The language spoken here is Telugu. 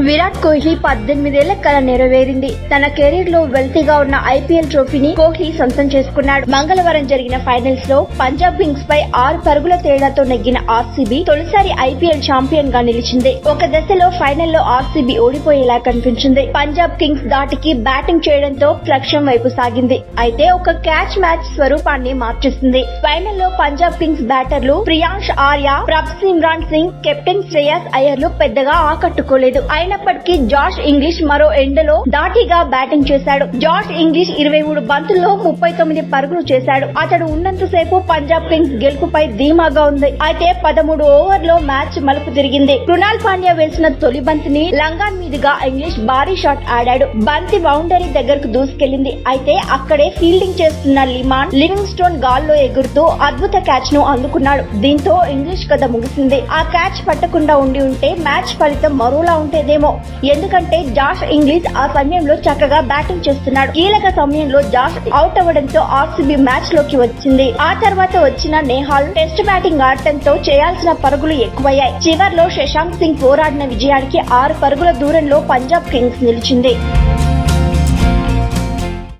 విరాట్ కోహ్లీ పద్దెనిమిదేళ్ళ కల నెరవేరింది. తన కెరీర్లో వెల్తీగా ఉన్న ఐపీఎల్ ట్రోఫీని కోహ్లీ సొంతం చేసుకున్నాడు. మంగళవారం జరిగిన ఫైనల్స్లో పంజాబ్ కింగ్స్ పై ఆరు పరుగుల తేడాతో నెగ్గిన ఆర్సీబీ తొలిసారి ఐపీఎల్ ఛాంపియన్గా నిలిచింది. ఒక దశలో ఫైనల్లో ఆర్సీబీ ఓడిపోయేలా కనిపించింది. పంజాబ్ కింగ్స్ దాటికి బ్యాటింగ్ చేయడంతో లక్ష్యం వైపు సాగింది. అయితే ఒక క్యాచ్ మ్యాచ్ స్వరూపాన్ని మార్చేసింది. ఫైనల్లో పంజాబ్ కింగ్స్ బ్యాటర్లు ప్రియాంష్ ఆర్య ప్రభ్ సిమ్రాన్ సింగ్ కెప్టెన్ శ్రేయస్ అయ్యర్లు పెద్దగా ఆకట్టుకోలేదు. అయినప్పటికీ జాష్ ఇంగ్లీష్ మరో ఎండలో దాటిగా బ్యాటింగ్ చేశాడు. జాష్ ఇంగ్లీష్ ఇరవై మూడు బంతుల్లో ముప్పై తొమ్మిది పరుగులు చేశాడు. అతడు ఉన్నంతసేపు పంజాబ్ కింగ్స్ గెలుపుపై ధీమాగా ఉంది. అయితే పదమూడు ఓవర్లో మ్యాచ్ మలుపు తిరిగింది. కృణాల్ పాండ్యా వేసిన తొలి బంతిని లంగాన్ మీదుగా ఇంగ్లీష్ భారీ షాట్ ఆడాడు. బంతి బౌండరీ దగ్గరకు దూసుకెళ్ళింది అయితే అక్కడే ఫీల్డింగ్ చేస్తున్న లిమాన్ లివింగ్ స్టోన్ గాల్లో ఎగురుతూ అద్భుత క్యాచ్ను అందుకున్నాడు. దీంతో ఇంగ్లీష్ కథ ముగిసింది. ఆ క్యాచ్ పట్టకుండా ఉండి ఉంటే మ్యాచ్ ఫలితం మరోలా ఉంటేదేమో ఎందుకంటే జాష్ ఇంగ్లీష్ ఆ సమయంలో చక్కగా బ్యాటింగ్ చేస్తున్నాడు. కీలక సమయంలో జాష్ అవుట్ అవ్వడంతో ఆర్సీబీ మ్యాచ్లోకి వచ్చింది. ఆ తర్వాత వచ్చిన నేహాల్ టెస్ట్ బ్యాటింగ్ ఆడటంతో చేయాల్సిన పరుగులు ఎక్కువయ్యాయి. చివర్లో శశాంక్ సింగ్ పోరాడిన విజయానికి ఆరు పరుగుల దూరంలో పంజాబ్ కింగ్స్ నిలిచింది.